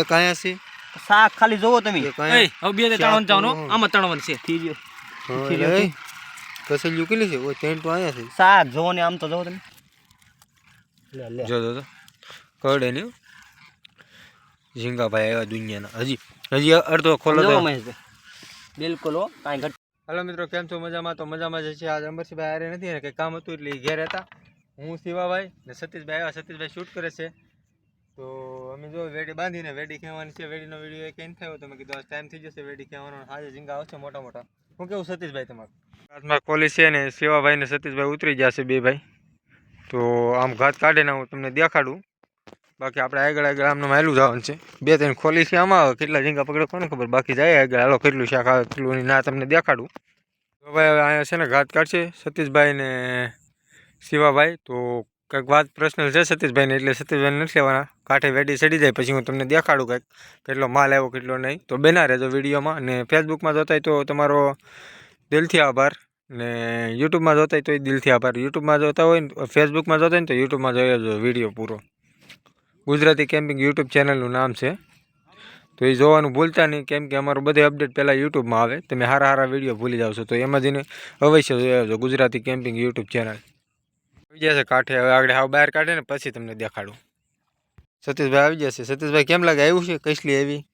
એક અહીંયા છે શાક ખાલી જોવો તમે. એ હવે બે ત્રણ જવાનું. આમાં ત્રણ છે. થઈ ગયો કસેલ્યું કેટલી છે? ઓય ટેન્ટ તો અહીંયા છે. શાક જોવો ને આમ તો જોવો તમે. લે લે. જો જો કરડે નહીં ઝીંગાભાઈ આવ્યા દુનિયાના. હજી હજી અડધો ખોલો બિલકુલ કાંઈ ઘટ હલો મિત્રો કેમ છો? મજામાં? તો મજામાં જ છે આજ અમરસિંહભાઈ આરે નથી ને કંઈ કામ હતું એટલે ઘેર હતા. હું શિવાભાઈ ને સતીશભાઈ આવ્યા સતીશભાઈ શૂટ કરે છે. તો અમે જો વેડી બાંધીને વેડી ખેવાની છે, વેડીનો વીડિયો એક એન થયો તો મેં કીધું ટાઈમ થઈ જશે વેડી ખેવાનો આજે ઝીંગા આવશે મોટા મોટા. હું કેવું સતીશભાઈ તમારું? હાથમાં ખોલી છે ને શિવાભાઈ ને સતીશભાઈ ઉતરી જશે બે ભાઈ. તો આમ ઘાત કાઢીને હું તમને દેખાડું. બાકી આપણે આગળ આગળ આમનું માયલું જવાનું છે. બે ત્રણ ખોલી છે આમાં કેટલા ઝીંગા પકડે કોને ખબર? બાકી જાય આગળ. હાલો, કેટલું શાક કેટલું ના, તમને દેખાડું. તો ભાઈ હવે અહીંયા છે ને ઘાત કાઢશે સતીશભાઈ ને શિવાભાઈ તો કંઈક વાત પ્રશ્ન છે સતીશભાઈને, એટલે સતીશભાઈને નથી લેવાના. કાંઠે વેડી ચડી જાય, પછી હું તમને દેખાડું કંઈક, કેટલો માલ આવ્યો, કેટલો નહીં. તો બેના રહેજો વિડીયોમાં અને ફેસબુકમાં જોતા તો તમારો દિલથી આભાર, ને યુટ્યુબમાં જોતા તો તો દિલથી આભાર. યુટ્યુબમાં જોતા હોય ને, ફેસબુકમાં જોતા હોય ને, તો યુટ્યુબમાં જોઈ લેજો વીડિયો પૂરો. ગુજરાતી કેમ્પિંગ યુટ્યુબ ચેનલનું નામ છે. તો એ જોવાનું ભૂલતા નહીં, કેમ કે અમારું બધે અપડેટ પહેલાં યુટ્યુબમાં આવે. તમે સારા સારા વીડિયો ભૂલી જાવ છો, તો એમાં જઈને અવશ્ય જોઈ આવજો ગુજરાતી કેમ્પિંગ યુટ્યુબ ચેનલ. આવી જશે કાંઠે, હવે આગળ હાવ બહાર કાઢે ને પછી તમને દેખાડું. સતીશભાઈ આવી જશે. સતીશભાઈ કેમ લાગે? આવ્યું છે? કસલી આવી?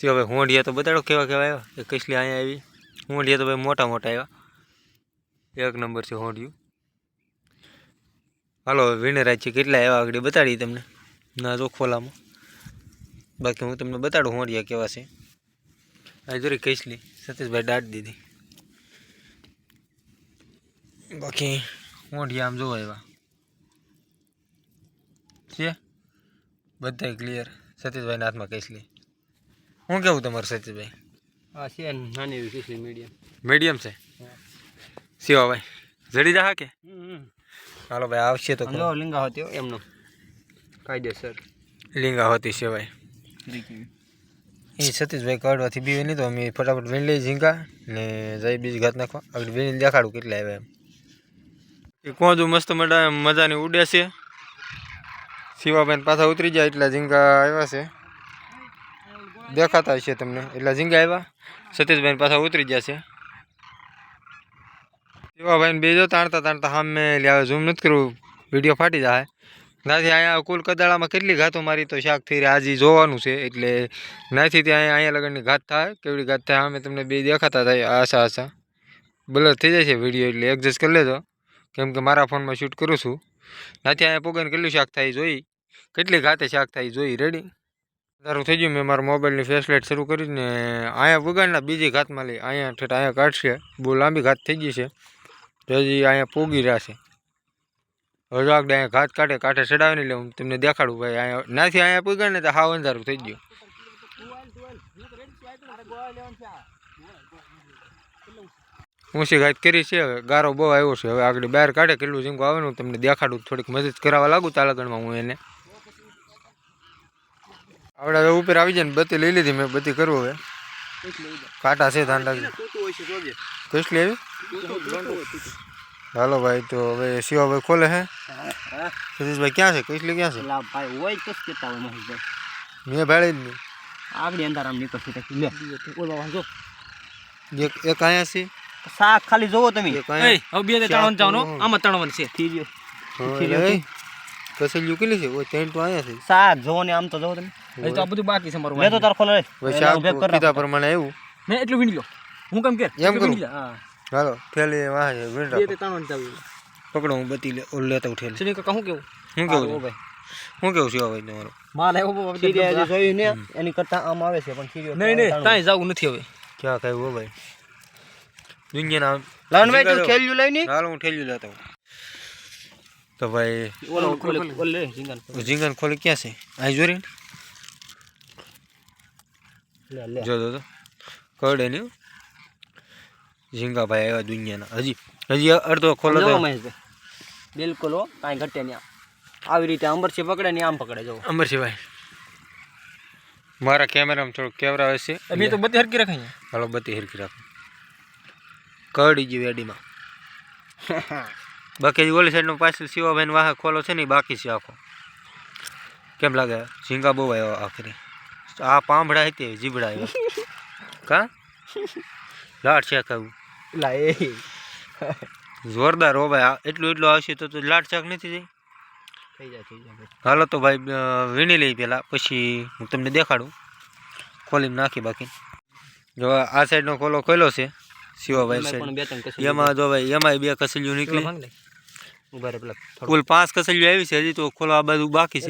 શું હવે હોંડિયા તો બતાડો કેવા કેવા આવ્યા? એ કસલી અહીંયા આવી? હોંડિયા તો ભાઈ મોટા મોટા આવ્યા. એક નંબર છે હોંડિયું. હાલો વિનરાજ છે. કેટલા આવ્યા આગળ? બતાડી તમને. ના, જો ખોલામાં. બાકી હું તમને બતાડું હોંડિયા કેવા છે. આ જોરી કૈસલી. સતીશભાઈ દાટ દીધી. બાકી હોંડિયા આમ જોવા એવા. છે? બધા ક્લિયર સતીશભાઈના હાથમાં કેસલી હું કેવું તમારું સતીશભાઈ? હા છે નાની એવી કેસલી મીડિયમ મીડિયમ છે? શિવાભાઈ જડી જા કે? હાલો ભાઈ આવશે તો લિંગા હતી હોતી એમનો. કાયદેસર. લીંગા છે ભાઈ એ સતીશભાઈ કાઢવાથી બીવે નહીં તો અમે ફટાફટ વીણ લઈ ઝીંગા ને જઈ બીજી ઘાત નાખવા. આગળ વીણી દેખાડું કેટલા આવ્યા એમ. એ કોંજુ મસ્ત મજા મજાની ઉડે છે. શિવાભાઈ પાછા ઉતરી જાય એટલા ઝીંગા આવ્યા છે. દેખાતા હશે તમને. એટલા ઝીંગા આવ્યા. સતીશભાઈ પાછા ઉતરી ગયા છે. શિવાભાઈને બે જો તાણતા તાણતા સામે લે ઝૂમ નથી કરવું. વીડિયો ફાટી જાય. નાથી અહીંયા કુલ કદાળામાં કેટલી ઘાતો મારી તો શાક થઈ રહ્યા આજે જોવાનું છે. એટલે નાથી ત્યાં અહીંયા લગનની ઘાત થાય. કેવડી ઘાત થાય? અમે તમને બે દેખાતા થાય. આશા આશા. બ્લર થઈ જાય છે વીડિયો એટલે એડજસ્ટ કરી લેજો. કેમ કે મારા ફોનમાં શૂટ કરું છું. નાથી અહીંયા પોગાને કેટલું શાક થાય જોઈ. કેટલી ઘાતે શાક થાય જોઈ રેડી તારું થઈ ગયું. મેં મારા મોબાઈલની ફેસલાઇટ શરૂ કરીને અહીંયા વગાડના બીજી ઘાતમાં લઈ. અહીંયા ઠેઠ અહીંયા કાઢશે. બહુ લાંબી ઘાત થઈ ગઈ છે. હજી અહીંયા પોગી રહ્યા છે. હવે આગળ અહીંયા ઘાત કાઢે, કાંઠે ચડાવીને લે. હું તમને દેખાડું ભાઈ. અહીંયા નાથી અહીંયા પૂગ્યા ને તો હાવ અંધારું થઈ ગયું. ઊંચી ઘાત કરી છે હવે ગારો બહુ આવ્યો છે. હવે આગળ બહાર કાઢે કેટલું ઝીંગું આવે ને હું તમને દેખાડું. થોડીક મદદ કરાવવા લાગુ તાલાગણમાં હું એને. આપણે હવે ઉપર આવી જાય ને બત્તી લઈ લીધી મેં બત્તી કરવું હવે. કાંટા છે ધાન રાખજો કેટલી આવી? હાલો ભાઈ તો હવે શિવાભાઈ ખોલે હે. સતીશભાઈ ક્યાં છે? કૈસલી ક્યાં છે? લા ભાઈ હોય કસ કેતા હોય મહેશભાઈ. મેં ભાડે જ નહીં. આગળ અંદર આમ નીકળશે તો લે. ઓય બાબા જો એક એક અહીંયા છે. શાક ખાલી જોવો તમે. એ હવે બે ત્રણ જાવનો આમાં ત્રણ છે. થઈ ગયો. કસેલ્યું કેટલી છે? ઓ ટેન્ટ તો આયા છે. શાક જોવો ને આમ તો જોવો તમે. હજી તો આ બધું બાકી છે મારું મેં તો તાર ખોલે રે હવે શાક કીધા પ્રમાણે આવ્યું મેં એટલું વીણી લો હું કેમ કે એમ કરું? હા. હાલો થેલી વાહ છે વીણ બે ત્રણ જાવ પકડો હું બતી લે ઓલ લેતા ઉઠેલ સુની કે કહું કેવું? હું કેવું ભાઈ. હું કેવું શિવાભાઈ તમારો? માલ આવ્યો હજી જોયું ને એની કરતા આમ આવે છે પણ ખીરી નહીં નહીં કાંઈ જવું નથી હવે. ક્યાં કહ્યું હો ભાઈ. દુનિયાના લાવણભાઈ તું ઝીંગા લઈ ની? હાલ હું ઠેલ્યું લેતો તો ભાઈ ઓલો ઓલે જીંગન જીંગન ખોલે. ક્યાં છે? આ જોરી લે લે. જો જો તો કરડે નહીં હો. ઝીંગાભાઈ આવ્યા દુનિયાના. હજી હજી અડધો ખોલો જો તો બિલકુલ હો કાંઈ ઘટે નહીં આમ. આવી રીતે અંબરસી પકડે ને આમ પકડે જો ભાઈ. મારા કેમેરામાં થોડુંક કેમેરા હશે. અમે તો બધી હરકી રખાઈ હાલો બધી હરકી રાખો. કરડી ગયું એડીમાં. બાકી ઓલી સાઈડનું પાછું શિવાભાઈનો વાહ ખોલો છે ને બાકી છે આખો. કેમ લાગે? ઝીંગા બહુ આવ્યો આખરી. આ પાંભડા હતી જીબડા આવ્યો. કા? લાટ છે આવું. લા એ જોરદાર હો ભાઈ એટલું એટલું આવશે તો તું લાટ શાક નથી જઈ હાલો તો ભાઈ વીણી લઈ પહેલાં પછી હું તમને દેખાડું. ખોલીને નાખી બાકી. જો આ સાઈડનો ખોલો ખોલ્યો છે. શિવાભાઈ બે ત્રણ કસી એમાં જો ભાઈ એમાંય બે કસલિયું નીકળી. કુલ પાંચ કસલિયું આવી છે હજી તો ખોલવા બાજુ બાકી છે.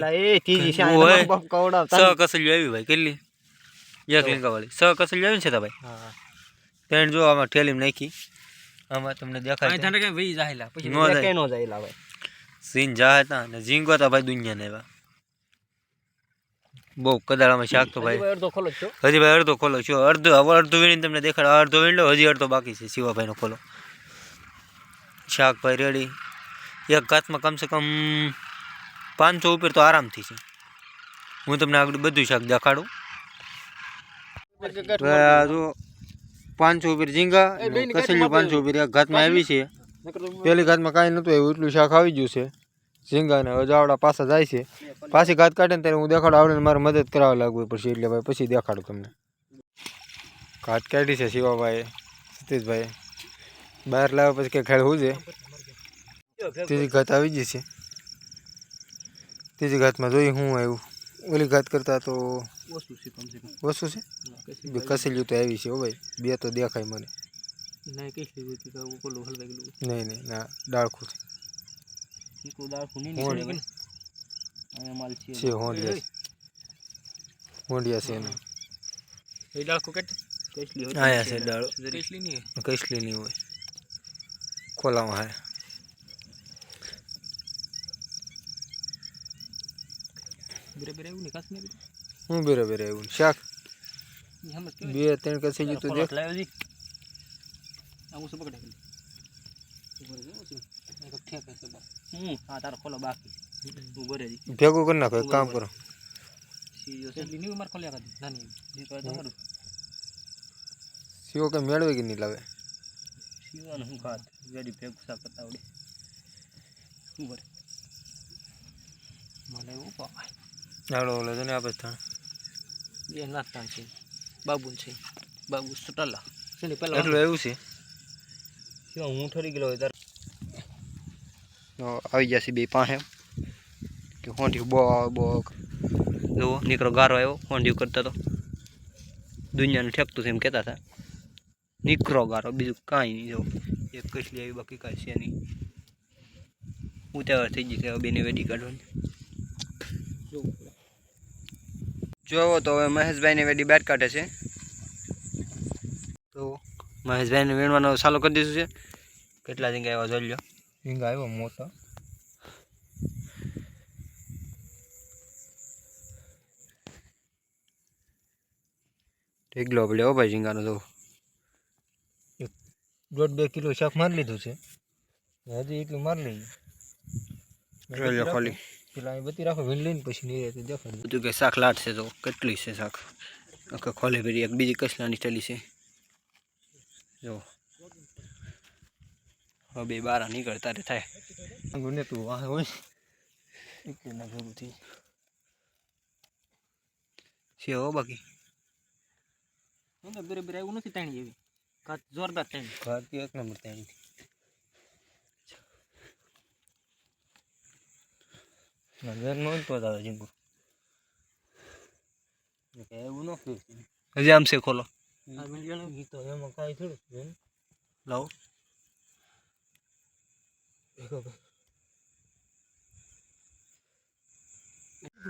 કસલિયું આવી ભાઈ કેટલી? એક લીંકાવાળી છ કસલિયું આવી ને છે તા ભાઈ? હા. ત્રણ જો આમાં ઠેલીમાં નાખી. આમાં તમને દેખાય ધંધા કાંઈ વહી જાહેલા પછી નો જાય. એકે જાય ભાઈ સીન હતા ને ઝીંગો હતા ભાઈ દુનિયાને એવા. બહુ કદાળામાં શાક તો ભાઈ. હજી અડધો ખોલો છો. હજી ભાઈ અડધો ખોલો છો. અડધો હવે અડધો વીણી તમને દેખાડ. અડધો વીણી લો હજી અડધો બાકી છે શિવાભાઈનો ખોલો. શાક ભાઈ રેડી એક ઘાતમાં કમસે કમ પાંચસો ઉપર તો આરામથી છે. હું તમને આગળ બધું શાક દેખાડું. જો પાંચસો ઉપર ઝીંગા કસેલી પાંચસો ઉપર એક ઘાતમાં આવી છે. પહેલી ઘાતમાં કાંઈ નહોતું એવું એટલું શાક આવી ગયું છે. ઝીંગા ને અજાવડા પાછા જાય છે પાછી ઘાત કાઢે ને ત્યારે હું દેખાડો આવડે મારે મદદ કરાવવા લાગવું પડશે એટલે ભાઈ પછી દેખાડું તમને. ઘાત કાઢી છે શિવાભાઈ સતીશભાઈ બહાર લાવ્યા પછી કે ખેડવું છે? ત્રીજી ઘાત આવી ગઈ છે. ત્રીજી ઘાતમાં જોઈ હું આવ્યું. ઓલી ઘાત કરતાં તો ઓછું છે બે કસેલી તો આવી છે હો ભાઈ. બે તો દેખાય મને. નહીં નહીં ના ડાળખું છે. ઈકો દાળ ખૂની હોંડ નીકળી અહીંયા માલ છે છે હોંડિયા હોંડિયા છે એના એ ડાળખું કાઢ કેટલી હોય આયા છે ડાળો કેટલી નહીં કસલી નહીં હોય ખોલામાં હા બરાબર એવું નહીં કાસ નહીં હું બરાબર આવ્યું શાક સમજ બે ત્રણ કસેલી તો દેખ લાવ્યો જી આ હું પકડે ઉપર ગયો છું એક ઠેક છે બસ હમ હા તારો ખોલો બાકી ઊભો રે જી ભેગું કરી નાખો એક કામ કરો. સીઓ તો કઈ મેળવે કે નહીં લાવે? સીવાનું હું ખાત. વેડી ભેગું સા કરતા આવડે. શું કરે મને એવું પાવાય હાલો ઓલો તને આપે થાણ. બે નાસ્તાન છે. બાબુ છે. બાબુ સટલા. છે ને પેલા એટલું એવું છે? શું હું ઠરી ગયેલો હોય તાર તો આવી જશે બે પાસે કે હોંઠી બો બો જુઓ નીકળો ગારો આવ્યો હોંડિયું કરતા તો દુનિયાને ઠેકતું છે એમ કહેતા હતા નીકળો ગારો બીજું કાંઈ નહીં જો એક કસલી આવી બાકી કાંઈ છે નહીં ઉતાવળ થઈ ગઈ છે હવે બેને વેડી કાઢવાની જોવો તો હવે મહેશભાઈને વેડી બેટ કાઢે છે તો મહેશભાઈને વીણવાનો ચાલુ કરી દીધું છે. કેટલા જીંગા આવ્યા જોઈ લો હિંગ આવ્યો મોટો. ઢીગલો પડ્યો ભાઈ ઝીંગાનો તો. દોઢ બે કિલો શાક મારી લીધું છે. હજી એટલું મારી લઈએ. ખોલી. પેલા અહીં બધી રાખો વીણ લઈને પછી નહીં દેખાડું બધું કે શાક લાટ છે તો કેટલી છે શાક? આખા ખોલી ફેરી એક બીજી કસલાની ટેલી છે? જો. હવે બે બારા નીકળતા રે થાય. ને તું વાહ હોય. એક ના ભેગું થઈ છે હો બાકી. બરાબર એવું નથી તાણી એવી. કાચ જોરદાર તાણી. ભારતીય એક નંબર તાણી તો હજી આમ છે ખોલો. લાવો.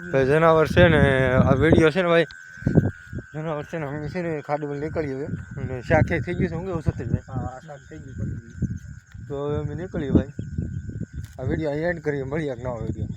ભાઈ જનાવર છે ને આ વીડિયો છે ને ભાઈ જનાવર છે ને અમે છે ને ખાડીમાં નીકળીએ હવે. અને શાખે થઈ ગયું છે હું કેવું સતીશભાઈ હા શાક થઈ ગયું તો હવે અમે નીકળીએ ભાઈ. આ વીડિયો એન્ડ કરીએ મળીએ ના નવા વીડિયો